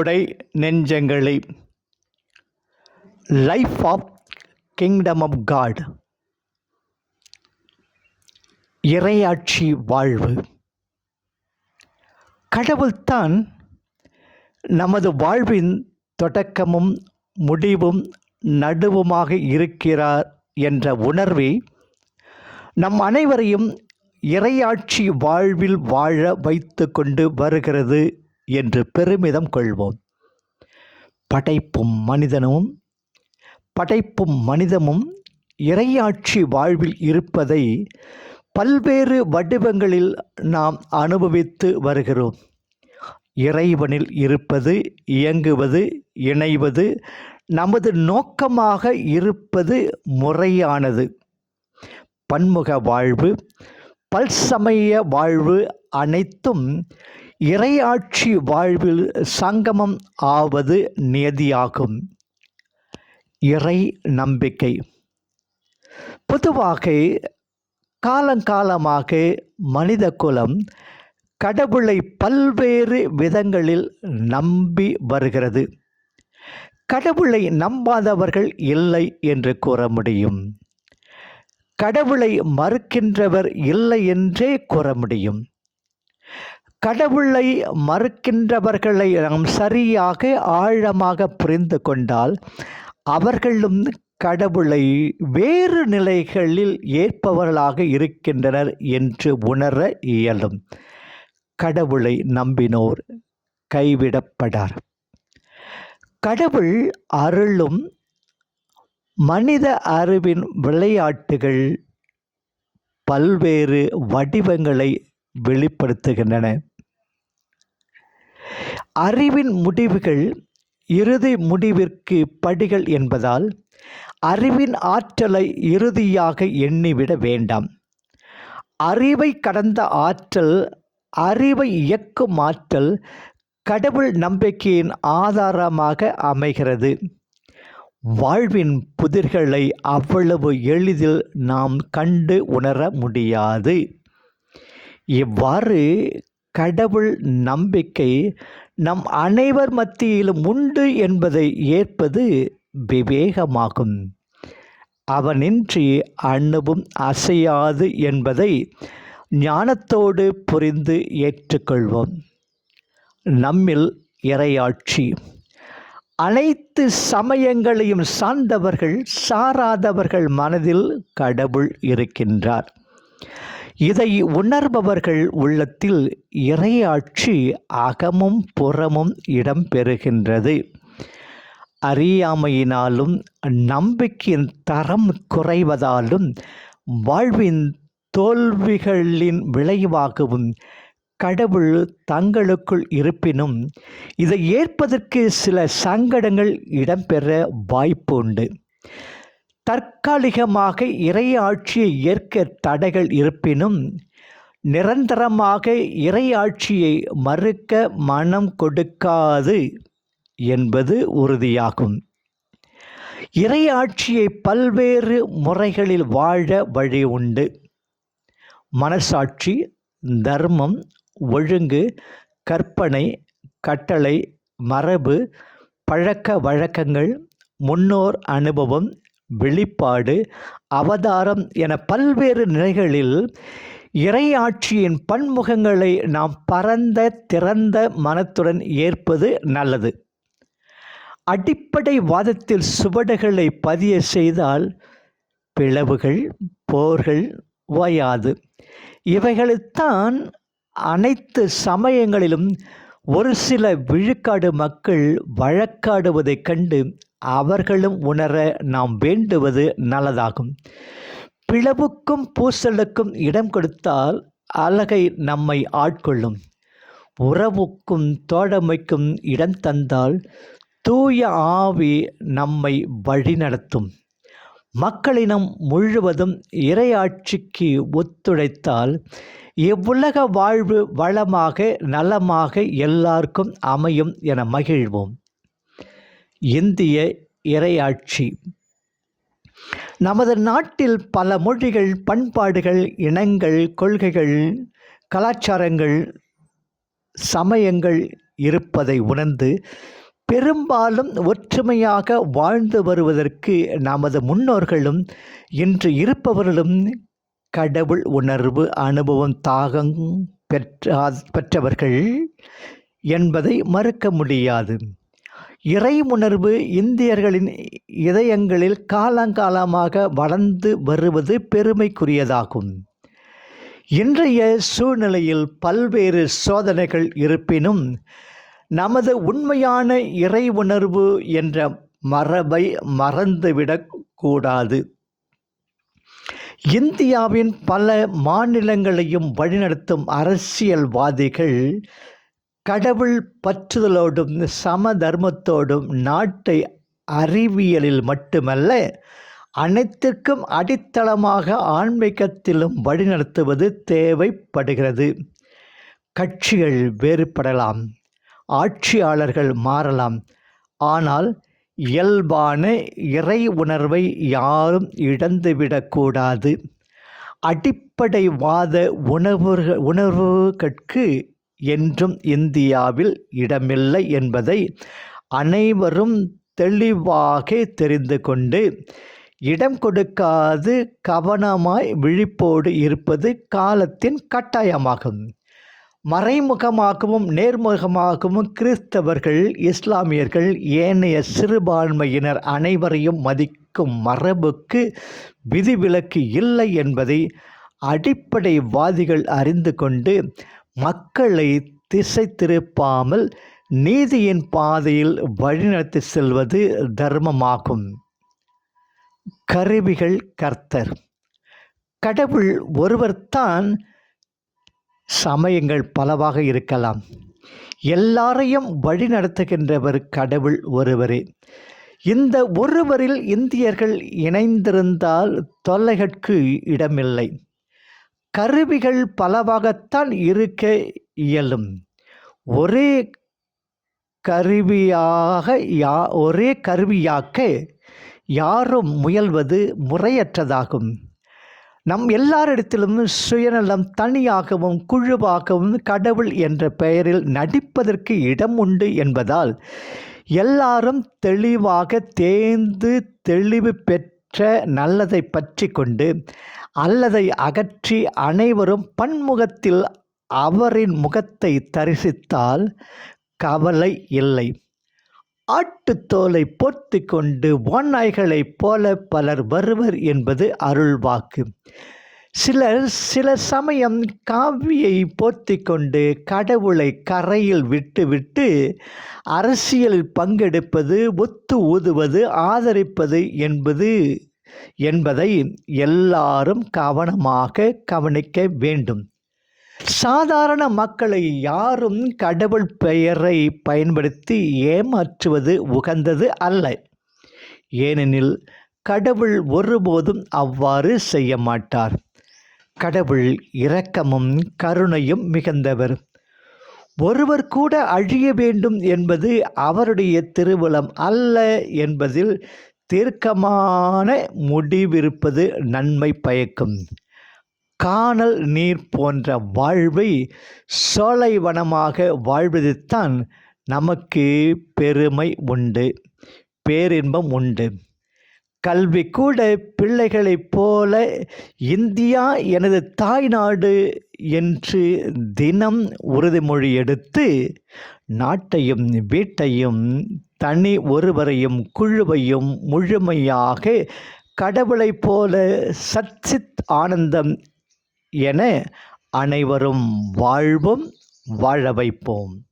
அன்புடை நெஞ்சங்களே. Life of kingdom of God இறையாட்சி வாழ்வு. கடவுள்தான் நமது வாழ்வின் தொடக்கமும் முடிவும் நடுவுமாக இருக்கிறார் என்ற உணர்வை நம் அனைவரையும் இறையாட்சி வாழ்வில் வாழ வைத்து கொண்டு வருகிறது. என்று பெருமிதம் கொள்வோம். படைப்பும் மனிதனும் படைப்பும் மனிதமும் இறையாட்சி வாழ்வில் இருப்பதை பல்வேறு வடிவங்களில் நாம் அனுபவித்து வருகிறோம். இறைவனில் இருப்பது இயங்குவது இணைவது நமது நோக்கமாக இருப்பது முறையானது. பன்முக வாழ்வு பல்சமய வாழ்வு அனைத்தும் இறையாட்சி வாழ்வில் சங்கமம் ஆவது நியதியாகும். இறை நம்பிக்கை. பொதுவாக காலங்காலமாக மனித குலம் கடவுளை பல்வேறு விதங்களில் நம்பி வருகிறது. கடவுளை நம்பாதவர்கள் இல்லை என்று கூற முடியும். கடவுளை மறுக்கின்றவர் இல்லை என்றே கூற முடியும். கடவுளை மறுக்கின்றவர்களை நாம் சரியாக ஆழமாக புரிந்து கொண்டால் அவர்களும் கடவுளை வேறு நிலைகளில் ஏற்பவர்களாக இருக்கின்றனர் என்று உணர இயலும். கடவுளை நம்பினோர் கைவிடப்படார். கடவுள் அருளும் மனித அறிவின் விளையாட்டுகள் பல்வேறு வடிவங்களை வெளிப்படுத்துகின்றன. அறிவின் முடிவுகள் இறுதி முடிவிற்கு படிகள் என்பதால் அறிவின் ஆற்றலை இறுதியாக எண்ணிவிட வேண்டாம். அறிவை கடந்த ஆற்றல் அறிவை இயக்கும் ஆற்றல் கடவுள் நம்பிக்கையின் ஆதாரமாக அமைகிறது. வாழ்வின் புதிர்களை அவ்வளவு எளிதில் நாம் கண்டு உணர முடியாது. இவ்வாறு கடவுள் நம்பிக்கை நம் அனைவர் மத்தியிலும் உண்டு என்பதை ஏற்பது விவேகமாகும். அவனின்றி அணுவும் அசையாது என்பதை ஞானத்தோடு புரிந்து ஏற்றுக்கொள்வோம். நம்மில் இறையாட்சி அனைத்து சமயங்களையும் சார்ந்தவர்கள் சாராதவர்கள் மனதில் கடவுள் இருக்கின்றார். இதை உணர்பவர்கள் உள்ளத்தில் இறையாட்சி அகமும் புறமும் இடம்பெறுகின்றது. அறியாமையினாலும் நம்பிக்கையின் தரம் குறைவதாலும் வாழ்வின் தோல்விகளின் விளைவாகவும் கடவுள் தங்களுக்குள் இருப்பினும் இதை ஏற்பதற்கு சில சங்கடங்கள் இடம்பெற வாய்ப்பு உண்டு தற்காலிகமாக இறையாட்சியை ஏற்க தடைகள் இருப்பினும் நிரந்தரமாக இறையாட்சியை மறுக்க மனம் கொடுக்காது என்பது உறுதியாகும். இறையாட்சியை பல்வேறு முறைகளில் வாழ வழி உண்டு. மனசாட்சி தர்மம் ஒழுங்கு கற்பனை கட்டளை மரபு பழக்க வழக்கங்கள் முன்னோர் அனுபவம் வெளிப்பாடு அவதாரம் என பல்வேறு நிலைகளில் இறையாட்சியின் பன்முகங்களை நாம் பரந்த திறந்த மனத்துடன் ஏற்பது நல்லது. அடிப்படை வாதத்தில் சுவடுகளை பதிய செய்தால் பிளவுகள் போர்கள் ஓயாது இவைகளைத்தான் அனைத்து சமயங்களிலும் ஒரு சில விழுக்காடு மக்கள் வழக்காடுவதைக் கண்டு அவர்களும் உணர நாம் வேண்டுவது நல்லதாகும். பிளவுக்கும் பூசலுக்கும் இடம் கொடுத்தால் அழகை நம்மை ஆட்கொள்ளும். உறவுக்கும் தோழமைக்கும் இடம் தந்தால் தூய ஆவி நம்மை வழிநடத்தும். மக்களினம் முழுவதும் இறையாட்சிக்கு ஒத்துழைத்தால் இவ்வுலக வாழ்வு வளமாக நலமாக எல்லாருக்கும் அமையும் என மகிழ்வோம். இந்திய இறையாட்சி நமது நாட்டில் பல மொழிகள் பண்பாடுகள் இனங்கள் கொள்கைகள் கலாச்சாரங்கள் சமயங்கள் இருப்பதை உணர்ந்து பெரும்பாலும் ஒற்றுமையாக வாழ்ந்து வருவதற்கு நமது முன்னோர்களும் இன்று இருப்பவர்களும் கடவுள் உணர்வு அனுபவம் தாகம் பெற்றா பெற்றவர்கள் என்பதை மறுக்க முடியாது. இறை உணர்வு இந்தியர்களின் இதயங்களில் காலங்காலமாக வளர்ந்து வருவது பெருமைக்குரியதாகும். இன்றைய சூழ்நிலையில் பல்வேறு சோதனைகள் இருப்பினும் நமது உண்மையான இறை உணர்வு என்ற மரபை மறந்துவிடக்கூடாது இந்தியாவின் பல மாநிலங்களையும் வழிநடத்தும் அரசியல்வாதிகள் கடவுள் பற்றுதலோடும் சம தர்மத்தோடும் நாட்டை அறிவியலில் மட்டுமல்ல அனைத்திற்கும் அடித்தளமாக ஆன்மீகத்திலும் வழிநடத்துவது தேவைப்படுகிறது. கட்சிகள் வேறுபடலாம் ஆட்சியாளர்கள் மாறலாம். ஆனால் இயல்பான இறை உணர்வை யாரும் இழந்துவிடக்கூடாது. அடிப்படைவாத உணர்வுகள் உணர்வுகளுக்கு என்றும் இந்தியாவில் இடமில்லை என்பதை அனைவரும் தெளிவாக தெரிந்து கொண்டு இடம் கொடுக்காது கவனமாய் விழிப்போடு இருப்பது காலத்தின் கட்டாயமாகும். மறைமுகமாகவும் நேர்முகமாகவும் கிறிஸ்தவர்கள் இஸ்லாமியர்கள் ஏனைய சிறுபான்மையினர் அனைவரையும் மதிக்கும் மரபுக்கு விதிவிலக்கு இல்லை என்பதை அடிப்படைவாதிகள் அறிந்து கொண்டு மக்களை திசை திருப்பாமல் நீதியின் பாதையில் வழிநடத்தி செல்வது தர்மமாகும். கருவிகள் கர்த்தர். கடவுள் ஒருவர்தான் சமயங்கள் பலவாக இருக்கலாம். எல்லாரையும் வழிநடத்துகின்றவர் கடவுள் ஒருவரே. இந்த ஒருவரில் இந்தியர்கள் இணைந்திருந்தால் தொல்லைகட்கு இடமில்லை. கருவிகள் பலவாகத்தான் இருக்க இயலும். ஒரே கருவியாக யா ஒரே கருவியாக்க யாரும் முயல்வது முறையற்றதாகும். நம் எல்லாரிடத்திலும் சுயநலம் தனியாகவும் குழுவாகவும் கடவுள் என்ற பெயரில் நடிப்பதற்கு இடம் உண்டு என்பதால் எல்லாரும் தெளிவாக தேர்ந்து தெளிவு பெற்ற நல்லதை பற்றி கொண்டு அல்லதை அகற்றி அனைவரும் பன்முகத்தில் அவரின் முகத்தை தரிசித்தால் கவலை இல்லை. ஆட்டுத்தோலை போர்த்து கொண்டு வானாய்களைப் போல பலர் வருவர் என்பது அருள்வாக்கு. சிலர் சில சமயம் காவியை போர்த்தி கொண்டு கடவுளை கரையில் விட்டுவிட்டு அரசியலில் பங்கெடுப்பது ஒத்து ஊதுவது ஆதரிப்பது என்பது என்பதை எல்லாரும் கவனமாக கவனிக்க வேண்டும். சாதாரண மக்களை யாரும் கடவுள் பெயரை பயன்படுத்தி ஏமாற்றுவது உகந்தது அல்ல. ஏனெனில் கடவுள் ஒருபோதும் அவ்வாறு செய்ய மாட்டார். கடவுள் இரக்கமும் கருணையும் மிகுந்தவர். ஒருவர் கூட அழிய வேண்டும் என்பது அவருடைய திருவுளம் அல்ல என்பதில் தீர்க்கமான முடிவிருப்பது நன்மை பயக்கும். காணல் நீர் போன்ற வாழ்வை சோலைவனமாக வாழ்வதுத்தான் நமக்கு பெருமை உண்டு பேரின்பம் உண்டு. கல்வி கூட பிள்ளைகளைப் போல இந்தியா எனது தாய்நாடு என்று தினம் உறுதிமொழி எடுத்து நாட்டையும் வீட்டையும் தனி ஒருவரையும் குழுவையும் முழுமையாக கடவுளைப் போல சச்சித் ஆனந்தம் என அனைவரும் வாழ்வும் வாழ வைப்போம்.